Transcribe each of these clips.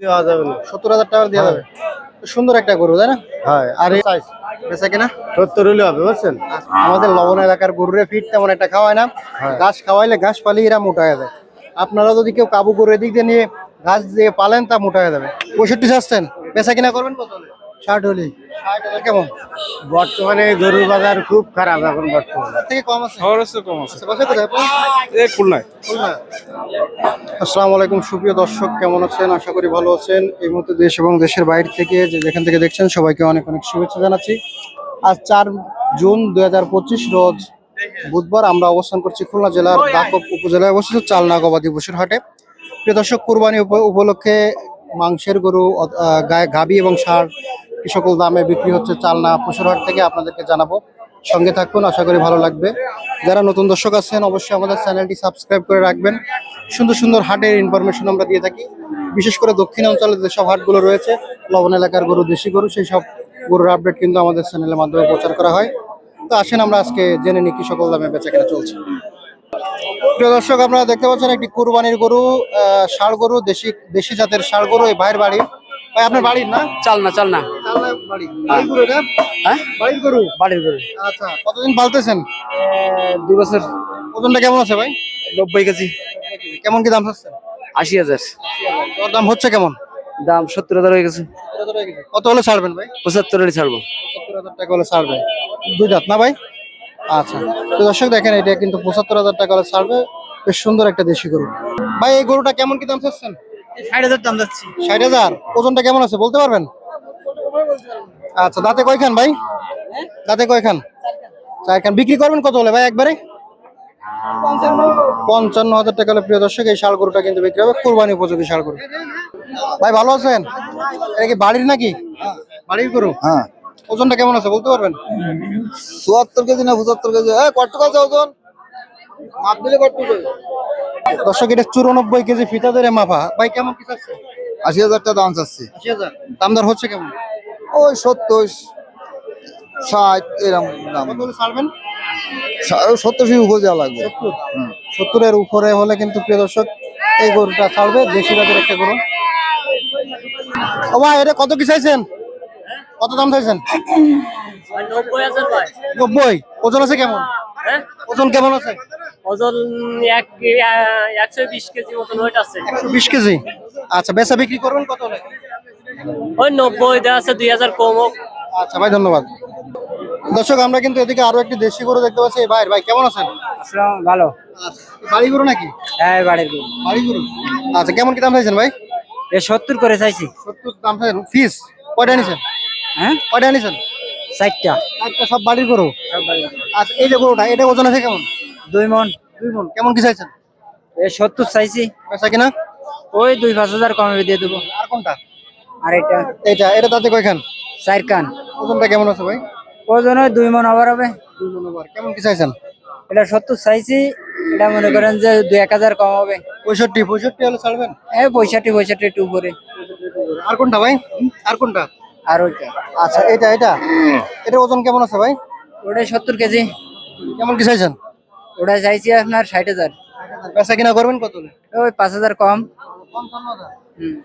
দেওয়া যাবে না। সত্তর হাজার টাকা দেওয়া যাবে। সুন্দর একটা গরু তাই না? হ্যাঁ আর এই বেচা কিনা? সত্তর হলে হবে বুঝছেন? আমাদের লবণ এলাকার গরুরে ফিট তেমন একটা খাওয়ায় না। হ্যাঁ। ঘাস খাওয়াইলে ঘাস পালি এরা মোটা হয়ে যায়। আপনারা যদি কেউ কাবু গরু এদিক দিয়ে নিয়ে ঘাস দিয়ে পালেন তা মোটা হয়ে যাবে। পঁয়ষট্টি চাচ্ছেন বেচা কিনা করবেন কত? ষাট হলে কেমন? বর্তমানে গরুর বাজার খুব খারাপ এখন বর্তমানে। থেকে কম আছে? খরচ তো কম আছে। আচ্ছা, বাসা কোথায় আপনার? এই খুলনায়। খুলনা। আসসালামু আলাইকুম সুপ্রিয় দর্শক কেমন আছেন? আশা করি ভালো আছেন। এই মুহূর্তে দেশ এবং দেশের বাইরে থেকে যে যেখান থেকে দেখছেন সবাইকে অনেক অনেক শুভেচ্ছা জানাচ্ছি। আজ চার জুন দুই হাজার পঁচিশ রোজ বুধবার আমরা অবস্থান করছি খুলনা জেলার দাকব উপজেলায় অবস্থিত চালনা গবাদি পশুর হাটে। প্রিয় দর্শক কুরবানি উপ- উপলক্ষে মাংসের গরু অ- আহ, গায়ে গাবি এবং ষাঁড় কি সকল দামে বিক্রি হচ্ছে চালনা পশুর হাট থেকে আপনাদেরকে জানাব। সঙ্গে থাকুন, আশা করি ভালো লাগবে। যারা নতুন দর্শক আছেন, অবশ্যই আমাদের চ্যানেলটি সাবস্ক্রাইব করে রাখবেন। সুন্দর সুন্দর হাটের ইনফরমেশন আমরা দিয়ে থাকি। বিশেষ করে দক্ষিণ অঞ্চলে যেসব হাটগুলো রয়েছে, লবণ এলাকার গরু, দেশি গরু, সেই সব গরুর আপডেট কিন্তু আমাদের চ্যানেলের মাধ্যমে প্রচার করা হয়। তো আসেন আমরা আজকে জেনে নিই কি সকল দামে বেচা কেনা চলছে। প্রিয় দর্শক, আপনারা দেখতে পাচ্ছেন একটি কুরবানির গরু ষাড় গরু, দেশি দেশি জাতের ষাড় গরু, এই ভাইয়ের বাড়ি। ভাই আপনার বাড়ির না? চাল না চাল না। চালনা বাড়ির। গরু হ্যাঁ? বাড়ির গরু? আচ্ছা কতদিন পালতেছেন? দুই বছর। ওজনটা কেমন আছে ভাই? নব্বই কেজি। কেমন কি দাম চাচ্ছেন? আশি হাজার। তোর দাম হচ্ছে কেমন? দাম সত্তর হাজার হয়ে গেছে। কত হলে ছাড়বেন ভাই? পঁচাত্তর হলে ছাড়বো। পঁচাত্তর হাজার টাকা হলে ছাড়বে। দুই দাঁত না ভাই? আচ্ছা। তো দর্শক দেখেন এটা কিন্তু পঁচাত্তর হাজার টাকা হলে ছাড়বে। বেশ সুন্দর একটা দেশি গরু। ভাই এই গরুটা কেমন কি দাম চাচ্ছেন? ষাট হাজার দাম যাচ্ছি। ষাট হাজার? ওজনটা কেমন আছে বলতে পারবেন? আচ্ছা দাঁতে কয়খান ভাই? দাঁতে কয়খান? চারখান। বিক্রি করবেন কত হলে ভাই একবারে? পঞ্চান্ন হাজার টাকা হলে প্রিয় দর্শক এই শাল গরুটা কিন্তু বিক্রি হবে। কোরবানি উপযোগী শাল গরু ভাই ভালো আছেন? এটা কি বাড়ির নাকি? বাড়ির গরু? হ্যাঁ। ওজনটা কেমন আছে বলতে পারবেন? চুয়াত্তর কেজি না পঁচাত্তর কেজি? হ্যাঁ কত আছে ওজন? মাপ দিলে কত দর্শক এটা চুরানব্বই কেজি ফিতা ধরে মাপা। ভাই কেমন কি চাচ্ছে? আশি হাজার টাকা দাম চাচ্ছি। আশি হাজার। দাম দর হচ্ছে কেমন? ওই সত্তর ষাট এরকম দাম। কত ছাড়বেন? লাগবে। সত্তরের উপরে হলে কিন্তু প্রিয় দর্শক এই গরুটা ছাড়বে দেশি জাতের একটা গরু। ও ভাই এটা কত কি চাইছেন? কত দাম চাইছেন? নব্বই। ওজন আছে কেমন? হ্যাঁ? ওজন কেমন আছে? ওজন এক একশো বিশ কেজি মতন ওইটা আছে। একশো বিশ কেজি? আচ্ছা বেচা বিক্রি করবেন কত ওই নব্বই দেওয়া আছে দুই হাজার কম হোক। আচ্ছা ভাই ধন্যবাদ। দর্শক আমরা কিন্তু এদিকে আরও একটি দেশি গরু দেখতে পাচ্ছি। ভাই ভাই কেমন আছেন? ভালো। আচ্ছা, বাড়ি গরু নাকি? হ্যাঁ বাড়ির গরু। বাড়ি গরু। আচ্ছা কেমন কি দাম চাইছেন ভাই? এ সত্তর করে চাইছি। সত্তর দাম চাইছেন। ফিস কয়টা নিছেন হ্যাঁ? কয়টা নিছেন চারটা। একটা সব বাড়ির গরু। আচ্ছা এই যে গরুটা এটা ওজন আছে কেমন? দুই মন। দুই মন। কেমন কি চাইছেন? এ সত্তর চাইছি। পেশা কিনা? ওই দুই পাঁচ হাজার কমে দিয়ে দেবো। আর কোনটা? আর এটা। এটা এটা তাতে কয়খান? চার কান। ওজনটা কেমন আছে ভাই? ওজন ওই দুই মন আবার হবে। দুই মন ওভার কেমন কি চাইছেন? এটা সত্তর চাইছি। এটা মনে করেন যে দুই এক হাজার কম হবে। পঁয়ষট্টি পঁয়ষট্টি হলে ছাড়বেন? এ পঁয়ষট্টি পঁয়ষট্টি একটু উপরে। আর কোনটা ভাই? আর কোনটা? আর ওইটা। আচ্ছা এটা এটা এটা ওজন কেমন আছে ভাই? ওটা সত্তর কেজি। কেমন কি চাইছেন? ওটা চাইছি আপনার ষাট হাজার। বেচা কিনা করবেন কত ওই পাঁচ হাজার কম।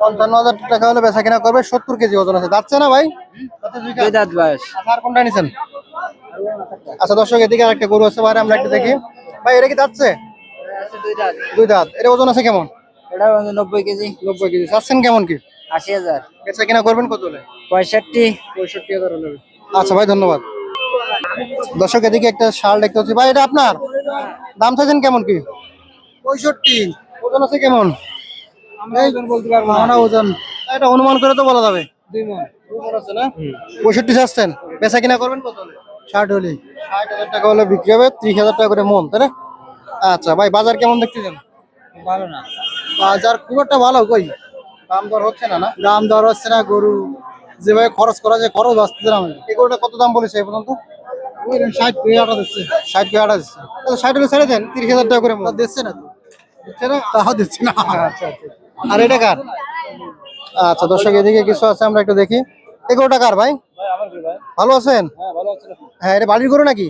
পঞ্চান্ন হাজার। টাকা হলে বেচা কিনা করবে সত্তর কেজি ওজন আছে। যাচ্ছে না ভাই। দাঁত বয়স। আচ্ছা, আর কোনটা নিছেন? আচ্ছা দর্শক এদিকে আরেকটা গরু আছে বাইরে আমরা একটু দেখি। ভাই এটা কি যাচ্ছে? দুই দাঁত। এটা ওজন আছে কেমন? ওটা নব্বই কেজি। নব্বই কেজি। চাচ্ছেন কেমন কি? আশি হাজার। বেচা কিনা করবেন কত হলে? পঁয়ষট্টি। পঁয়ষট্টি হাজার হলে আচ্ছা ভাই ধন্যবাদ। দর্শক এদিকে একটা শাল দেখতে পাচ্ছি। ভাই এটা আপনার? দাম? চাইছেন কেমন কি? পঁয়ষট্টি। ওজন আছে কেমন? বলতে পারব ওজন। এটা অনুমান করে তো বলা যাবে। দুই মন। আছে না? পঁয়ষট্টি চাচ্ছেন। বেচা কিনা করবেন কত ষাট হলে। ষাট হাজার টাকা হলে বিক্রি হবে ত্রিশ হাজার টাকা করে মন তাই না? আচ্ছা ভাই বাজার কেমন দেখতেছেন? ভালো না। বাজার খুব একটা ভালো কই? দাম দর হচ্ছে না না? দাম দর হচ্ছে না গরু। যেভাবে খরচ করা যায় খরচ বাঁচতেছে না এই গরুটা কত দাম বলেছে এই পর্যন্ত? ষাট কুড়ি আটা দিচ্ছে। ষাট কুড়ি আটা দিচ্ছে। তাহলে ষাট হলে ছেড়ে দেন তিরিশ হাজার টাকা করে। দিচ্ছে না তো। দিচ্ছে না তাও দিচ্ছে না। আচ্ছা আচ্ছা আর এটা কার? আচ্ছা দর্শক এদিকে কিছু আছে আমরা একটু দেখি। এই গরুটা কার ভাই? ভালো আছেন? হ্যাঁ এটা বাড়ির গরু নাকি?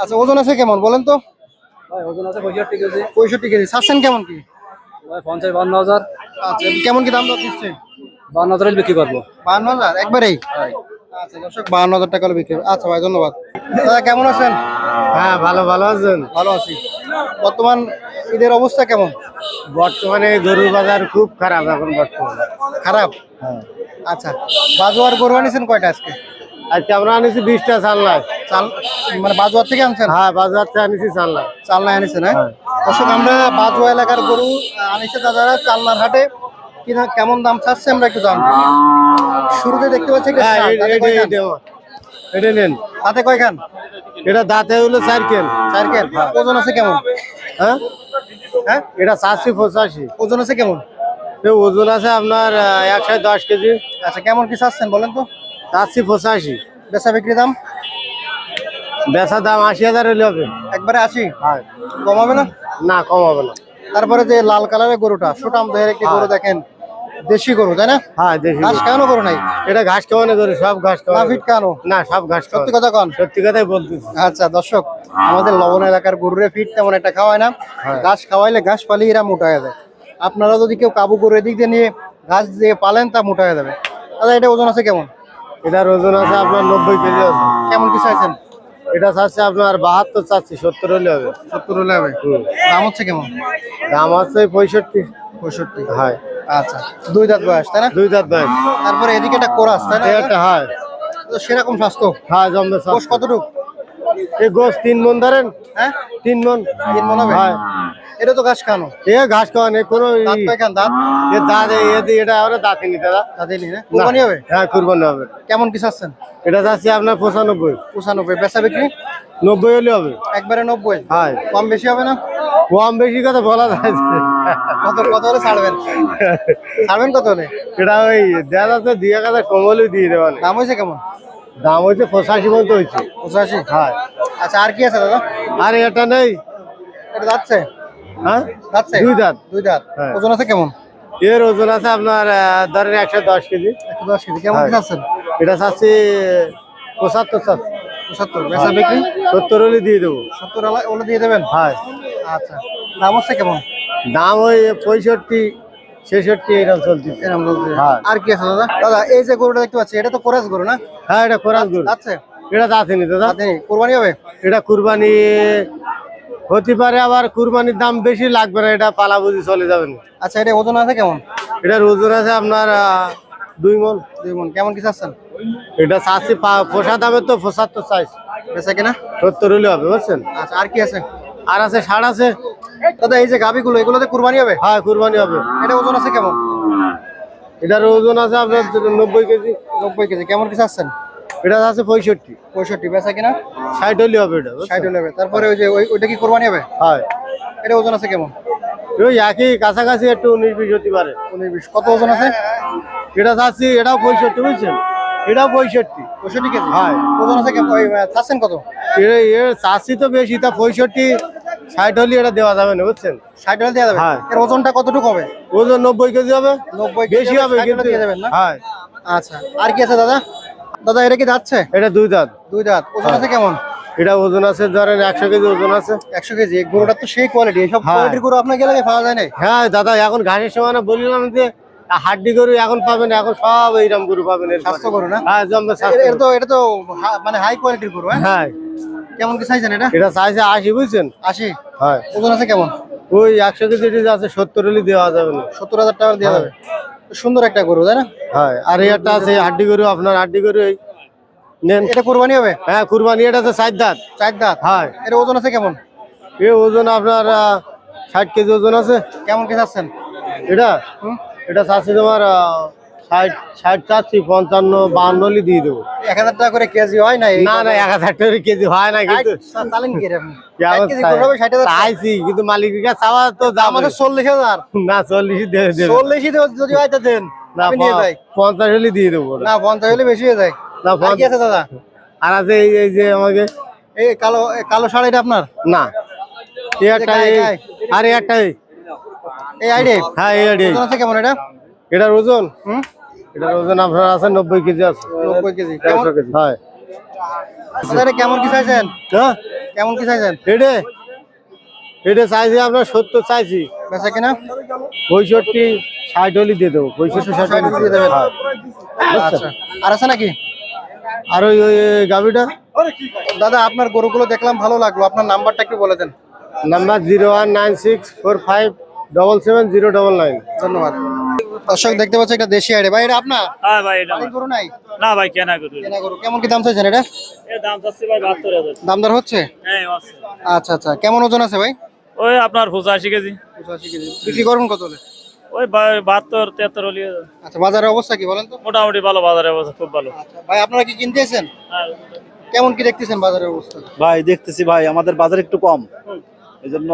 আচ্ছা ওজন আছে কেমন বলেন তো? ওজন পঁয়ষট্টি কেজি। চাচ্ছেন কেমন কি? পঞ্চাশ বান্ন হাজার। আচ্ছা কেমন কি দাম দর দিচ্ছে? বান্ন হাজার বিক্রি করব। বাহান্ন হাজার একবারেই? আচ্ছা দর্শক বাহান্ন হাজার টাকা হলে বিক্রি হবে। আচ্ছা ভাই ধন্যবাদ। দাদা কেমন আছেন? হ্যাঁ ভালো ভালো আছেন? ভালো আছি। বর্তমান ঈদের অবস্থা কেমন? বর্তমানে গরুর বাজার খুব খারাপ এখন বর্তমানে। খারাপ? আচ্ছা বাজুয়ার গরু আনিছেন কয়টা আজকে? আজকে আমরা আনিছি বিশটা চাল্লাই চাল মানে বাজুয়ার থেকে আনছেন? হ্যাঁ বাজার থেকে আনিছি আনিছেন হ্যাঁ। দর্শক আমরা বাজুয়া এলাকার গরু আহ, আনিছে দাদারা চালনার হাটে। কিনা কেমন দাম চাচ্ছে আমরা একটু জানব। শুরুতে দেখতে পাচ্ছি হ্যাঁ এটা- নেন। তাতে কয়খান? এটা দাঁতে হলো চার কেন। চার কেন ওজন আছে কেমন? হ্যাঁ? হ্যাঁ? এটা চারশি পঁচাশি। ওজন আছে কেমন? ওজন আছে আপনার একশো দশ কেজি। আচ্ছা কেমন কি চাচ্ছেন বলেন তো? চারশি পঁচাশি। বেচা বিক্রি দাম? বেচা দাম আশি হাজার হলে হবে। একবারে আশি? হ্যাঁ। কমাবে না? না কম হবে না। তারপরে যে লাল কালারের গরুটা সুটাম দেহের একটি গরু দেখেন। দেশি গরু তাই না? হ্যাঁ দেখি ঘাস কেন গরু নাই? এটা ঘাস খাওয়ানো গরু সব ঘাস না ফিট কেন? না সব ঘাস সত্যি কথা কন। সত্যি কথাই বলতেছি। আচ্ছা দর্শক আমাদের লবণ এলাকার গরুরে ফিট তেমন একটা খাওয়ায় না। হ্যাঁ। ঘাস খাওয়াইলে ঘাস পালি এরা মোটা হয়ে যায়। আপনারা যদি কেউ কাবু গরু এদিক দিয়ে নিয়ে ঘাস দিয়ে পালেন তা মোটা হয়ে যাবে। দাদা এটা ওজন আছে কেমন? এটার ওজন আছে আপনার নব্বই কেজি আছে। কেমন কি চাইছেন? এটা চাচ্ছে আপনার বাহাত্তর চাচ্ছি সত্তর হলে হবে। সত্তর হলে হবে। দাম হচ্ছে কেমন? দাম আছে পঁয়ষট্টি। পঁয়ষট্টি। হয়। আচ্ছা দুই দাঁত বয়স তাই না? দুই দাঁত বয়স। তারপরে এদিকে একটা কোরাস তাই না? একটা হয়। তো সেরকম স্বাস্থ্য? হ্যাঁ জম্বে কোষ কতটুক? এই গোস তিন মন ধরেন। হ্যাঁ? তিন মন। তিন মনে হবে? হয়। এটা তো ঘাস খানো। এ ঘাস খাওয়া নেই কোনো দাঁত কয়খান দাঁত? এ দাঁত এ- এ- এটা আমরা দাঁতে নি দাদা। দাঁতে নি? না। কোরবানি হবে? হ্যাঁ কুরবানি হবে। কেমন কি চাচ্ছেন? এটা চাচ্ছি আপনার পঁচানব্বই। পঁচানব্বই। বেচা বিক্রি? নব্বই হলে হবে। একবারে নব্বই? হয়। কম বেশি হবে না? কম বেশি কথা বলা যায়। কত কত হলে ছাড়বেন? ছাড়বেন কত হলে? এটা ওই দেড় হাজার দুই এক হাজার কমলই দিয়ে দেবেন দাম হয়েছে কেমন? দাম পঁচাশি পর্যন্ত হয়েছে। পঁচাশি? হ্যাঁ। আচ্ছা আর কি আছে দাদা? আর এটা নেই। এটা যাচ্ছে? হ্যাঁ? যাচ্ছে? দুই দাঁত। দুই দাঁত। হ্যাঁ। ওজন আছে কেমন? এর ওজন আছে আপনার ধরেন একশো দশ কেজি। একশো দশ কেজি। কেমন হ্যাঁ। এটা চাচ্ছি পঁচাত্তর চাচ্ছি। পঁচাত্তর। বেচা বিক্রি? সত্তর হলে দিয়ে দেবো। সত্তর ওগুলো দিয়ে দেবেন? হ্যাঁ। আচ্ছা। দাম হচ্ছে কেমন? দাম ওই পঁয়ষট্টি ছেষট্টি এরকম চলছে এরকম। হ্যাঁ। আর কি আছে দাদা? দাদা এই যে গরুটা দেখতে পাচ্ছি এটা তো কোরাস গরু না? হ্যাঁ এটা কোরআন গরু। যাচ্ছে এটা দাঁতেনি দাদা। কোরবানি হবে? এটা কুরবানি হতে পারে আবার কুরবানির দাম বেশি লাগবে না এটা পালা বুঝি চলে যাবেন। আচ্ছা এটা ওজন আছে কেমন? এটার ওজন আছে আপনার দুই মন। দুই মন। কেমন কি চাচ্ছেন? এটা চাচ্ছি পোষা দামের তো পঁচাত্তর চাইছ। বেচা কিনা? সত্তর হলে হবে বুঝছেন? আচ্ছা আর কি আছে? আর আছে ষাট আছে। দাদা এই যে গাভিগুলো এগুলোতে কুরবানি হবে? হ্যাঁ কুরবানি হবে। এটা ওজন আছে কেমন? এটার ওজন আছে আপনার নব্বই কেজি। নব্বই কেজি কেমন কি চাচ্ছেন? এটা আছে পঁয়ষট্টি। পঁয়ষট্টি বেচা কিনা? ষাট হলে হবে এটা? ষাট নেবে তারপরে ওই যে ওই ওইটা কি কোরবানি হবে? হয়। এটা ওজন আছে কেমন? ওই একই কাছাকাছি একটু উনিশ বিশ হতে পারে। উনিশ বিশ। কত ওজন আছে? এটা চাচ্ছি এটাও পঁয়ষট্টি বুঝছেন? এটাও পঁয়ষট্টি। পঁয়ষট্টি কেজি? হয়। ওজন আছে কেমন? চাচ্ছেন কত? চাচ্ছি তো বেশি তা পঁয়ষট্টি ষাট হলে এটা দেওয়া যাবে না বুঝছেন? ষাট হলে দেওয়া যাবে হ্যাঁ। এর ওজনটা কতটুকু হবে? ওজন নব্বই কেজি হবে। নব্বই কেজি বেশি হবে কিন্তু। দিয়ে দেবেন না? হ্যাঁ। আচ্ছা আর কি আছে দাদা? দাদা এটা কি যাচ্ছে এটা দুই দাঁত। দুই দাঁত। ওজন আছে কেমন? এটা ওজন আছে ধরেন একশো কেজি ওজন আছে। একশো কেজি এই গরুটার তো সেই কোয়ালিটি হ্যাঁ। কোয়ালিটির গরু আপনার গেলে পাওয়া যায় না। হ্যাঁ দাদা এখন ঘাসের সময় না বললাম যে হাড্ডি গরু এখন পাবেন এখন সব এইরকম গরু পাবেন স্বাস্থ্য গরু না? হ্যাঁ এর তো এটা তো মানে হাই কোয়ালিটির গরু হ্যাঁ? হ্যাঁ। কেমন কি চাইছেন এটা? এটা চাইছে আশি বুঝছেন? আশি? হ্যাঁ। ওজন আছে কেমন? ওই একশো কেজি টিজি আছে সত্তর হলে দেওয়া যাবে না। সত্তর হাজার টাকা দেওয়া যাবে। সুন্দর একটা গরু তাই না? হ্যাঁ আর একটা আছে হাড্ডি গরু আপনার হাড্ডি গরু এই নেন। এটা কোরবানি হবে? হ্যাঁ কুরবানি এটা আছে ষাট দাঁত। চার দাঁত? হ্যাঁ। এর ওজন আছে কেমন? এ ওজন আপনার ষাট কেজি ওজন আছে। কেমন কি চাচ্ছেন? এটা? এটা চাচ্ছি তোমার ষাট ষাট চাচ্ছি পঞ্চান্ন দিয়ে দেবো। এক হাজার টাকা করে কেজি হয় না না না এক হাজার টাকা কেজি হয় না কিন্তু। চাইছি মালিকের কাছে চাওয়া তো দাম। চল্লিশ হাজার। না চল্লিশ যদি হয় তা দেন না আমি পঞ্চাশ হলে দিয়ে দেবো। না পঞ্চাশ হলে বেশি হয়ে যায়। না আছে দাদা? আর আছে এই যে আমাকে এই কালো কালো শাড়িটা আপনার? না। এই- আর। এই আইডি? হ্যাঁ এই আইডি। কেমন এটা? এটার ওজন? হুম? এটার ওজন আপনার আছে নব্বই কেজি আছে। নব্বই কেজি। হয়। দাদা, কেমন কি চাইছেন? হ্যাঁ? কেমন কি চাইছেন? চাইছি আপনার সত্তর চাইছি। বেচা কিনা? পঁয়ষট্টি ষাট হলি দিয়ে দেবো। পঁয়ষট্টি ষাট হলি দিয়ে দেবেন। আচ্ছা। আর আছে নাকি? আর ওই ওই গাভিটা? দাদা আপনার গরুগুলো দেখলাম ভালো লাগল। আপনার নাম্বারটা একটু বলে দেন। Number zero one nine six four five double seven zero double nine. ধন্যবাদ। দর্শক দেখতে পাচ্ছি একটা দেশি আড়ে ভাই এটা আপনার? হ্যাঁ ভাই এটা গরু নাই? না ভাই কেনা করি কেনা গরু। কেমন কি দাম চাইছেন এটা? এর দাম চাচ্ছি ভাই বাহাত্তর হাজার। দাম দর হচ্ছে? হ্যাঁ আছে আচ্ছা আচ্ছা। কেমন ওজন আছে ভাই? ওই আপনার পঁচাশি কেজি। 85 কেজি। বিক্রি করবেন কত হলে? ওই বা- বাহাত্তর তিয়াত্তর হলি আচ্ছা বাজারের অবস্থা কি বলেন তো? মোটামুটি ভালো বাজারে অবস্থা খুব ভালো। আচ্ছা ভাই আপনারা কি কিনতেছেন হ্যাঁ। কেমন কি দেখতেছেন বাজারের অবস্থা? ভাই দেখতেছি ভাই আমাদের বাজার একটু কম। এই জন্য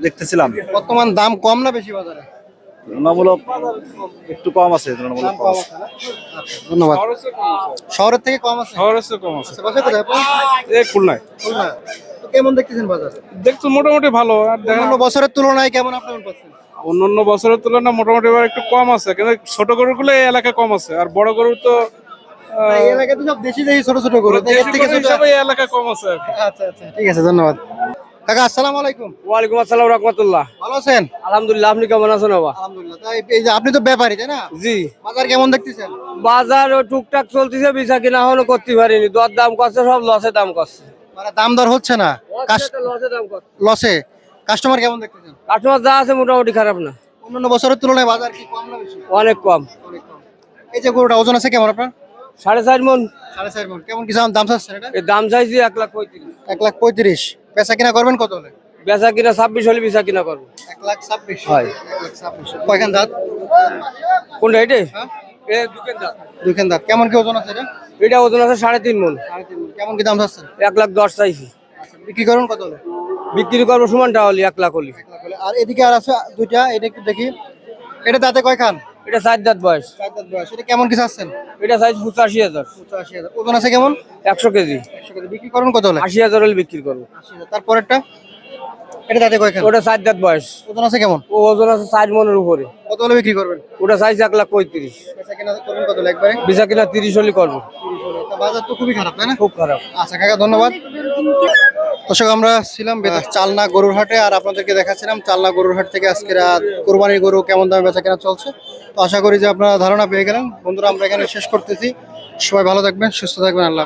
দেখতেছিলাম। বর্তমান দাম কম না বেশি বাজারে? তুলনামূলক একটু কম আছে তুলনামূলক কম আছে। ধন্যবাদ। শহরের থেকে কম আছে? খরচও কম আছে। আচ্ছা, বাসা কোথায়? এই খুলনায়। খুলনা। কেমন দেখতেছেন বাজার? দেখতো মোটামুটি ভালো আর দেখেন অন্যান্য বছরের তুলনায় কেমন আপনি পাচ্ছেন অন্যান্য বছরের তুলনায় মোটামুটি এবার একটু কম আছে কিন্তু ছোট গরুগুলো এই এলাকায় কম আছে আর বড় গরু তো এলাকায় তো সব দেশি দেশি ছোট ছোট গরু এর থেকে ছোট- এই এলাকায় কম আছে আচ্ছা আচ্ছা ঠিক আছে ধন্যবাদ। কাকা আসসালামু আলাইকুম। ওয়ালাইকুম আসসালাম রহমতুল্লাহ। ভালো আছেন? আলহামদুলিল্লাহ আপনি কেমন আছেন বাবা? আলহামদুলিল্লাহ তাই এই যে আপনি তো ব্যাপারী তাই না? জি। বাজার কেমন দেখতেছেন? বাজার টুকটাক চলতেছে কিনা করতে পারিনি। দর দাম করছে সব লসে দাম করছে। মানে দাম দর হচ্ছে না? লসে দাম করছে। লসে কাস্টমার কেমন দেখতেছেন? কাস্টমার যা আছে মোটামুটি খারাপ না। অন্যান্য বছরের তুলনায় বাজার কি কম না বেশি? অনেক কম। এই যে গরুটা ওজন আছে কেমন আপনার? সাড়ে চার মন। সাড়ে চার মন। কেমন কি দাম চাচ্ছেন এটা? দাম চাইছি এক লাখ পঁয়ত্রিশ। এক লাখ পঁয়ত্রিশ। বেচা কিনা করবেন কত হলে? বেচা কিনা ছাব্বিশ হলে বেচা কিনা করব। এক লাখ ছাব্বিশ। হয়। কয়খান দাঁত? কোনটা এটে হ্যাঁ? দুইখান দাঁত। কেমন কি ওজন আছে এটা? এটা ওজন আছে সাড়ে তিন মন। কেমন কি দাম চাচ্ছেন এক লাখ দশ চাইছি। বিক্রি করুন কত হলে? বিক্রি করব সমানটা হলি এক লাখ হলি। এক লাখ হলে। আর এদিকে আর আছে দুইটা এটা একটু দেখি। এটা দাঁতে কয় খান এটা চার দাঁত বয়স। চার দাঁত বয়স। এটা কেমন কি চাচ্ছেন? এটা চাইছি পঁচাশি হাজার। পঁচাশি হাজার। ওজন আছে কেমন? একশো কেজি। একশো কেজি। বিক্রি করুন কত হলে? আশি হাজার হলে বিক্রি করব। তারপরেরটা? এটা দাঁতে কয় খান ওটা চার দাঁত বয়স। ওজন আছে কেমন? ও ওজন আছে চার মনের উপরে। কত হলে বিক্রি করবেন? ওটা চাইছি এক লাখ পঁয়ত্রিশ। কত একবারে? কিনা তিরিশ হলে করব। বাজার তো খুবই খারাপ তাই না? খুব খারাপ। আচ্ছা কাকা ধন্যবাদ। দর্শক আমরা ছিলাম বে- চালনা গরুর হাটে আর আপনাদেরকে দেখাচ্ছিলাম চালনা গরুর হাট থেকে আজকে রাত কোরবানির গরু কেমন দামে বেচা কেনা চলছে। তো আশা করি যে আপনারা ধারণা পেয়ে গেলেন। বন্ধুরা আমরা এখানে শেষ করতেছি। সবাই ভালো থাকবেন সুস্থ থাকবেন আল্লাহ।